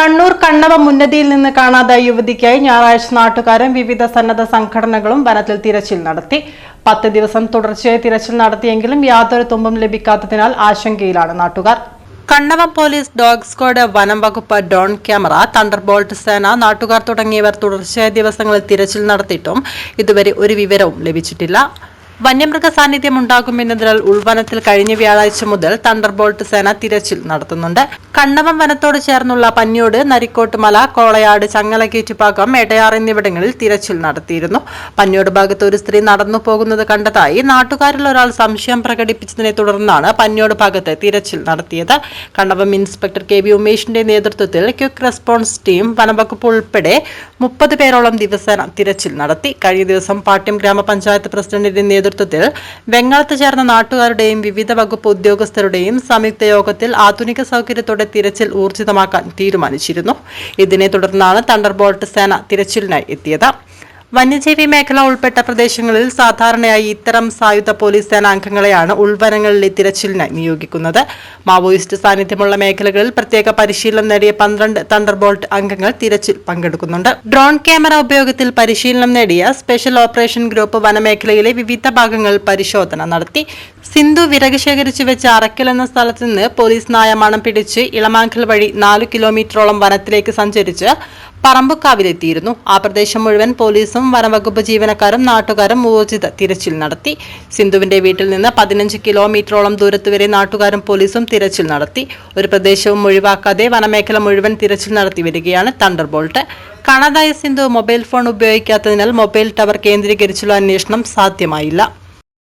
കണ്ണൂർ കണ്ണവ മുന്നതിയിൽ നിന്ന് കാണാതായ യുവതിക്കായി ഞായറാഴ്ച നാട്ടുകാരും വിവിധ സന്നദ്ധ സംഘടനകളും വനത്തിൽ തിരച്ചിൽ നടത്തി. പത്ത് ദിവസം തുടർച്ചയായി തിരച്ചിൽ നടത്തിയെങ്കിലും യാതൊരു തുമ്പും ലഭിക്കാത്തതിനാൽ ആശങ്കയിലാണ് നാട്ടുകാർ. കണ്ണവം പോലീസ് ഡോഗ് സ്ക്വാഡ് വനം വകുപ്പ് ഡോൺ ക്യാമറ തണ്ടർബോൾട്ട് സേന നാട്ടുകാർ തുടങ്ങിയവർ തുടർച്ചയായ ദിവസങ്ങളിൽ തിരച്ചിൽ നടത്തിയിട്ടും ഇതുവരെ ഒരു വിവരവും ലഭിച്ചിട്ടില്ല. വന്യമൃഗ സാന്നിധ്യം ഉണ്ടാകുമെന്നതിനാൽ ഉൾവനത്തിൽ കഴിഞ്ഞ വ്യാഴാഴ്ച മുതൽ തണ്ടർബോൾട്ട് സേന തിരച്ചിൽ നടത്തുന്നുണ്ട്. കണ്ണവം വനത്തോട് ചേർന്നുള്ള പന്നിയോട് നരിക്കോട്ട് മല കോളയാട് ചങ്ങലകേറ്റ് ഭാഗം എടയാർ എന്നിവിടങ്ങളിൽ തിരച്ചിൽ നടത്തിയിരുന്നു. പന്നിയോട് ഭാഗത്ത് ഒരു സ്ത്രീ നടന്നു പോകുന്നത് കണ്ടതായി നാട്ടുകാരിൽ ഒരാൾ സംശയം പ്രകടിപ്പിച്ചതിനെ തുടർന്നാണ് പന്നിയോട് ഭാഗത്ത് തിരച്ചിൽ നടത്തിയത്. കണ്ണവം ഇൻസ്പെക്ടർ കെ വി ഉമേഷിന്റെ നേതൃത്വത്തിൽ ക്വിക്ക് റെസ്പോൺസ് ടീം വനവകുപ്പ് ഉൾപ്പെടെ മുപ്പത് പേരോളം ദിവസേന തിരച്ചിൽ നടത്തി. കഴിഞ്ഞ ദിവസം പാട്യം ഗ്രാമപഞ്ചായത്ത് പ്രസിഡന്റിന്റെ നേതൃത്വത്തിൽ വെങ്ങാലത്ത് ചേർന്ന നാട്ടുകാരുടെയും വിവിധ വകുപ്പ് ഉദ്യോഗസ്ഥരുടെയും സംയുക്ത യോഗത്തിൽ ആധുനിക സൗകര്യത്തോടെ തിരച്ചിൽ ഊർജിതമാക്കാൻ തീരുമാനിച്ചിരുന്നു. ഇതിനെ തുടർന്നാണ് തണ്ടർബോൾട്ട് സേന തിരച്ചിലിനായി എത്തിയത്. വന്യജീവി മേഖല ഉൾപ്പെട്ട പ്രദേശങ്ങളിൽ സാധാരണയായി ഇത്തരം സായുധ പോലീസ് സേനാംഗങ്ങളെയാണ് ഉൾവനങ്ങളിലെ തിരച്ചിലിനായി നിയോഗിക്കുന്നത്. മാവോയിസ്റ്റ് സാന്നിധ്യമുള്ള മേഖലകളിൽ പ്രത്യേക പരിശീലനം നേടിയ പന്ത്രണ്ട് തണ്ടർബോൾട്ട് അംഗങ്ങൾ തിരച്ചിൽ പങ്കെടുക്കുന്നുണ്ട്. ഡ്രോൺ ക്യാമറ ഉപയോഗത്തിൽ പരിശീലനം നേടിയ സ്പെഷ്യൽ ഓപ്പറേഷൻ ഗ്രൂപ്പ് വനമേഖലയിലെ വിവിധ ഭാഗങ്ങൾ പരിശോധന നടത്തി. സിന്ധു വിറക് ശേഖരിച്ചു വെച്ച അറക്കൽ എന്ന സ്ഥലത്ത് നിന്ന് പോലീസ് നായ മണം പിടിച്ച് ഇളമാങ്കൽ വഴി നാലു കിലോമീറ്ററോളം വനത്തിലേക്ക് സഞ്ചരിച്ച് പറമ്പുക്കാവിലെത്തിയിരുന്നു. ആ പ്രദേശം മുഴുവൻ പോലീസും വനവകുപ്പ് ജീവനക്കാരും നാട്ടുകാരും ഊർജിത തിരച്ചിൽ നടത്തി. സിന്ധുവിന്റെ വീട്ടിൽ നിന്ന് പതിനഞ്ച് കിലോമീറ്ററോളം ദൂരത്ത് വരെ നാട്ടുകാരും പോലീസും തിരച്ചിൽ നടത്തി. ഒരു പ്രദേശവും ഒഴിവാക്കാതെ വനമേഖല മുഴുവൻ തിരച്ചിൽ നടത്തി വരികയാണ് തണ്ടർ ബോൾട്ട്. കാണാതായ സിന്ധു മൊബൈൽ ഫോൺ ഉപയോഗിക്കാത്തതിനാൽ മൊബൈൽ ടവർ കേന്ദ്രീകരിച്ചുള്ള അന്വേഷണം സാധ്യമായില്ല.